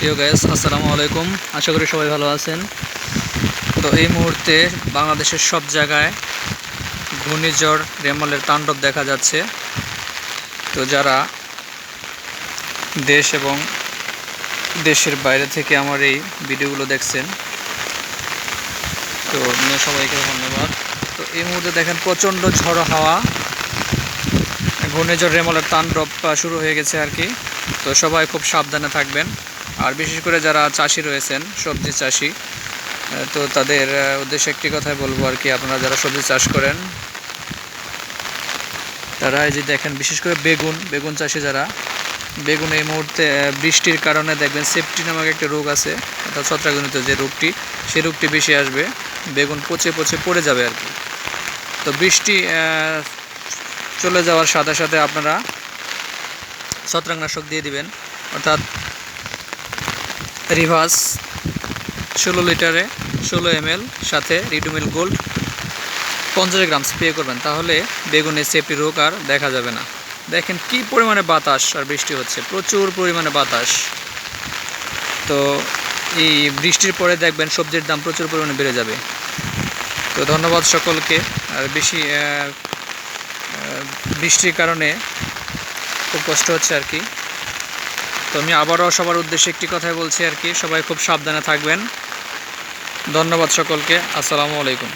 প্রিয় গ্যাস আসসালামু আলাইকুম। আশা করি সবাই ভালো আছেন। তো এই মুহূর্তে বাংলাদেশের সব জায়গায় ঘূর্ণিঝড়, রেমলের তাণ্ডব দেখা যাচ্ছে। তো যারা দেশ এবং দেশের বাইরে থেকে আমার এই ভিডিওগুলো দেখছেন, তো সবাইকে ধন্যবাদ। তো এই মুহূর্তে দেখেন প্রচণ্ড ঝড়ো হাওয়া। ঘূর্ণিঝড়, রেমলের তাণ্ডব শুরু হয়ে গেছে আর কি। তো সবাই খুব সাবধানে থাকবেন। আর বিশেষ করে যারা চাষি রয়েছেন, সবজি চাষি তো তাদের উদ্দেশ্যে একটি কথাই বলব আর কি, আপনারা যারা সবজি চাষ করেন, তারা এই যে দেখেন, বিশেষ করে বেগুন বেগুন চাষি যারা, বেগুন এই মুহূর্তে বৃষ্টির কারণে দেখবেন সেফটি নামক একটা রোগ আছে, অর্থাৎ ছত্রাকজনিত যে রোগটি, সেই রোগটি বেশি আসবে, বেগুন পচে পচে পড়ে যাবে আর কি। তো বৃষ্টি চলে যাওয়ার সাথে সাথে আপনারা ছত্রাকনাশক দিয়ে দিবেন, অর্থাৎ রিভার্স ষোলো লিটারে, ষোলো এম সাথে রিডুমিল গোল্ড পঞ্চাশ গ্রাম স্প্রে করবেন। তাহলে বেগুনের সেফটি রোগ আর দেখা যাবে না। দেখেন কি পরিমাণে বাতাস আর বৃষ্টি হচ্ছে। প্রচুর পরিমাণে বাতাস। তো এই বৃষ্টির পরে দেখবেন সবজির দাম প্রচুর পরিমাণে বেড়ে যাবে। তো ধন্যবাদ সকলকে। আর বেশি বৃষ্টির কারণে খুব কষ্ট হচ্ছে আর কি। তো আমি আবারও সবার উদ্দেশ্যে একটি কথাই বলছি আর কি, সবাই খুব সাবধানে থাকবেন। ধন্যবাদ সকলকে, আসসালামু আলাইকুম।